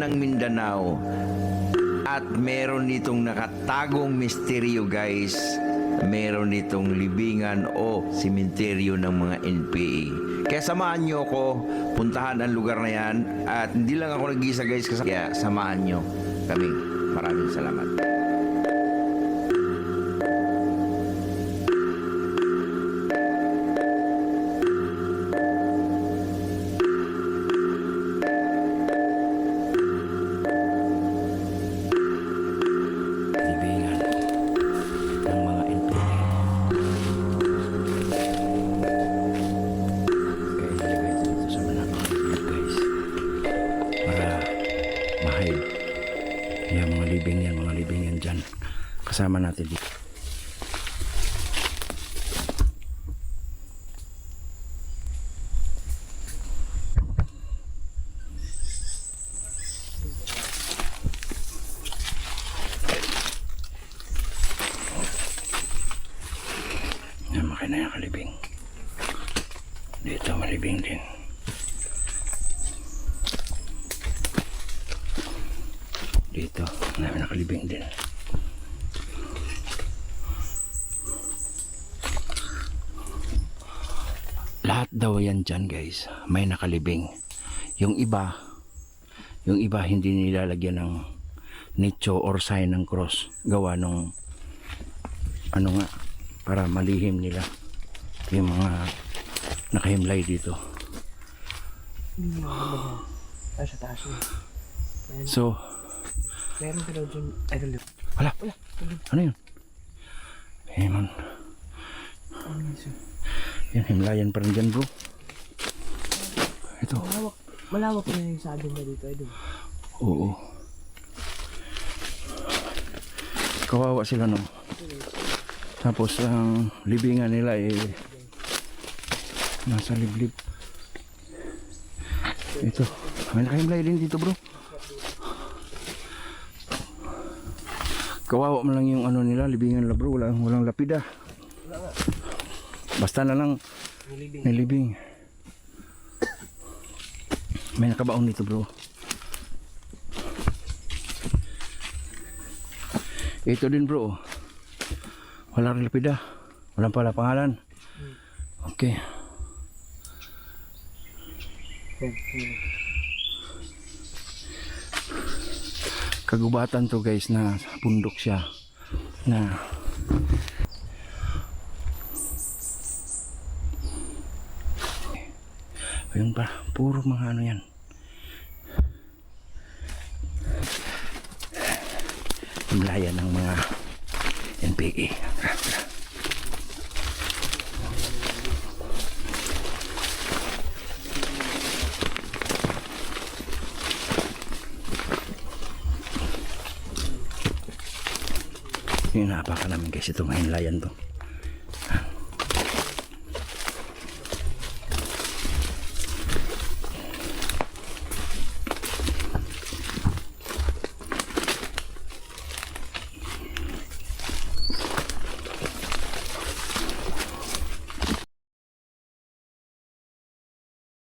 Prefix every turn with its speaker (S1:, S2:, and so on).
S1: ng Mindanao at meron nitong nakatagong misteryo guys. Meron nitong libingan o simenteryo ng mga NPA. Kaya samahan nyo ako, puntahan ang lugar na yan at hindi lang ako nag-isa guys kasi kaya samahan nyo kami. Maraming salamat.
S2: Libing yan, mga libing yan dyan. Kasama natin dito. Yan makina yung kalibing. Dito malibing din. Dito, namin nakalibing din. Lahat daw yan dyan guys, may nakalibing. Yung iba, yung iba hindi nilalagyan ng nicho or sign ng cross. Gawa nung ano nga, para malihim nila yung mga nakahimlay dito. So,
S3: Meron daw dyan. Idol.
S2: wala. Ano yun? Man,
S3: Ano yun,
S2: yan himlayan pa rin dyan bro. Ito,
S3: Malawak. Malawak na yung sabi na dito, idol.
S2: oo. Kawawa sila no. Tapos ang libingan nila eh nasa liblib. Ito, may nakahimlay din dito bro. Kawawa man lang yung ano nila, libingan nila bro, walang, walang lapida. Basta na lang
S3: Nilibing.
S2: may libing. May nakabaon dito bro. Ito din bro. Wala rin lapida. Walang pala pangalan. Okay.
S3: Yan,
S2: Kagubatan to guys na bundok siya. Na Ayun pa, puro mga ano yan. Himlayan ng mga NPA. Yung napaka namin guys itong himlayan to.